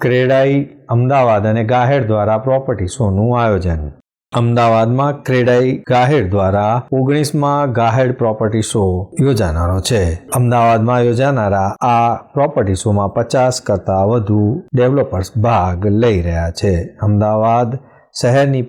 ક્રેડાઈ અમદાવાદ અને ગાહેડ દ્વારા પ્રોપર્ટી શોનું આયોજન. અમદાવાદમાં ક્રેડાઈ ગાહેડ દ્વારા ઓગણીસમાં ગાહેડ પ્રોપર્ટી શો યોજાનારો છે. અમદાવાદમાં યોજાનારા આ પ્રોપર્ટી શોમાં પચાસ કરતાં વધુ ડેવલપર્સ ભાગ લઈ રહ્યા છે. અમદાવાદ શહેરની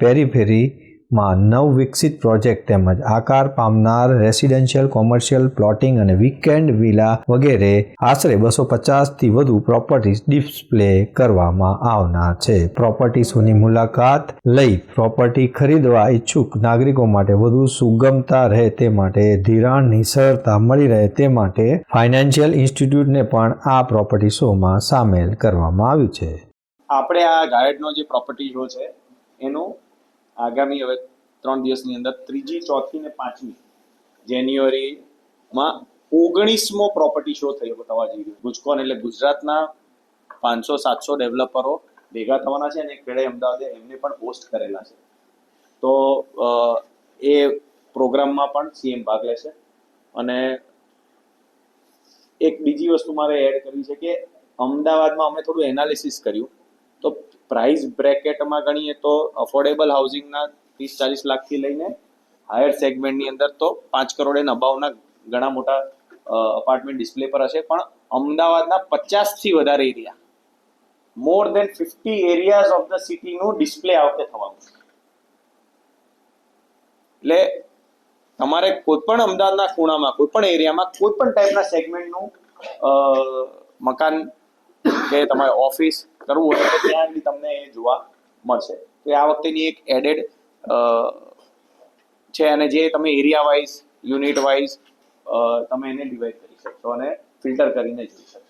પેરીફેરીમાં નવ વિકસિત પ્રોજેક્ટ તેમજ આકાર પામનાર રેસિડેન્શિયલ, કોમર્શિયલ, પ્લોટિંગ અને વીકેન્ડ વિલા વગેરે આશરે બસો પચાસથી વધુ પ્રોપર્ટીઝ ડિસ્પ્લે કરવામાં આવનાર છે. પ્રોપર્ટી શોની મુલાકાત લઈ પ્રોપર્ટી ખરીદવા ઈચ્છુક નાગરિકો માટે વધુ સુગમતા રહે તે માટે ધિરાણની સરળતા મળી રહે તે માટે ફાઇનાન્શિયલ ઇન્સ્ટિટ્યૂટને પણ આ પ્રોપર્ટી શોમાં સામેલ કરવામાં આવ્યું છે. આપણે આ ગાઈડનો જે પ્રોપર્ટી શો છે આગામી હવે ત્રણ દિવસની અંદર ત્રીજી, ચોથી ને પાંચમી જાન્યુઆરીમાં ઓગણીસમો પ્રોપર્ટી શો થયો થવા જઈ રહ્યો. ગુજકોન એટલે ગુજરાતના પાંચસો, સાતસો ડેવલપરો ભેગા થવાના છે અને ખેડે અમદાવાદે એમને પણ હોસ્ટ કરેલા છે. તો એ પ્રોગ્રામમાં પણ સીએમ ભાગ લેશે અને એક બીજી વસ્તુ મારે એડ કરવી છે કે અમદાવાદમાં અમે થોડું એનાલિસિસ કર્યું. તો પ્રાઇસ બ્રેકેટમાં ગણીએ તો અફોર્ડેબલ હાઉસિંગના ત્રીસ ચાલીસ લાખથી લઈને હાયર સેગમેન્ટની અંદર તો પાંચ કરોડ એન અબાવના ઘણા મોટા અપાર્ટમેન્ટ ડિસ્પ્લે પર હશે. પણ અમદાવાદના પચાસથી વધારે area more than fifty areas of the સિટીનું display આ વખતે થવાનું એટલે તમારે કોઈ પણ અમદાવાદના ખૂણામાં કોઈ પણ એરિયામાં કોઈ પણ ટાઈપના સેગમેન્ટનું મકાન, કે તમારે ઓફિસ કરવું હોય તો ત્યાં આગળ તમને એ જોવા મળશે. તો આ વખતેની એક એડેડ છે અને જે તમે એરિયા વાઇઝ યુનિટ વાઇઝ તમે એને ડિવાઈડ કરી શકશો અને ફિલ્ટર કરીને જોઈ શકશો.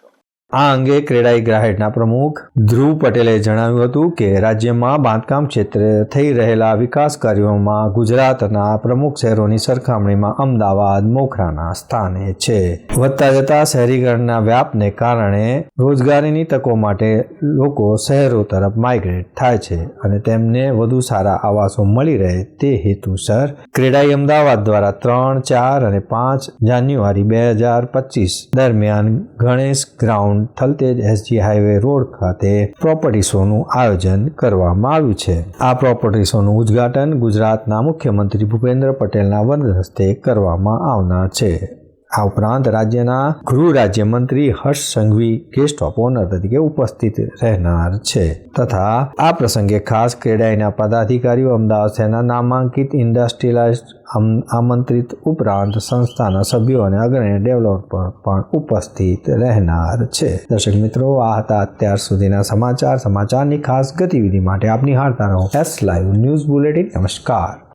આ અંગે ક્રેડાઈ ગ્રાહેડના પ્રમુખ ધ્રુવ પટેલે જણાવ્યું હતું કે રાજ્યમાં બાંધકામ ક્ષેત્રે થઈ રહેલા વિકાસ કાર્યોમાં ગુજરાતના પ્રમુખ શહેરોની સરખામણીમાં અમદાવાદ મોખરાના સ્થાને છે. વધતા જતા શહેરીકરણના વ્યાપને કારણે રોજગારીની તકો માટે લોકો શહેરો તરફ માઇગ્રેટ થાય છે અને તેમને વધુ સારા આવાસો મળી રહે તે હેતુસર ક્રેડાઈ અમદાવાદ દ્વારા ત્રણ, ચાર અને પાંચ જાન્યુઆરી બે હજાર પચીસ દરમિયાન Ganesh ground Thaltej SG highway road ખાતે પ્રોપર્ટી શોનું આયોજન કરવામાં આવ્યું છે. આ પ્રોપર્ટી શોનું ઉદ્ઘાટન ગુજરાતના મુખ્યમંત્રી ભૂપેન્દ્ર પટેલના વરદ હસ્તે કરવામાં આવનાર છે. આ ઉપરાંત રાજ્યના ગૃહ રાજ્યમંત્રી Harsh Sanghavi guest of honour તરીકે ઉપસ્થિત રહેનાર છે. તથા આ પ્રસંગે ખાસ ક્રેડાઈના પદાધિકારીઓ અમદાવાદ શહેરના નામાંકિત ઇન્ડસ્ટ્રીયલાઇઝ આમંત્રિત ઉપરાંત સંસ્થાના સભ્યો અને અગ્રણી ડેવલપર પણ ઉપસ્થિત રહેનાર છે. દર્શક મિત્રો, આ હતા અત્યાર સુધીના સમાચાર. સમાચારની ખાસ ગતિવિધિ માટે આપની હારતા રહો. એસ લાઈવ ન્યૂઝ બુલેટિન નમસ્કાર.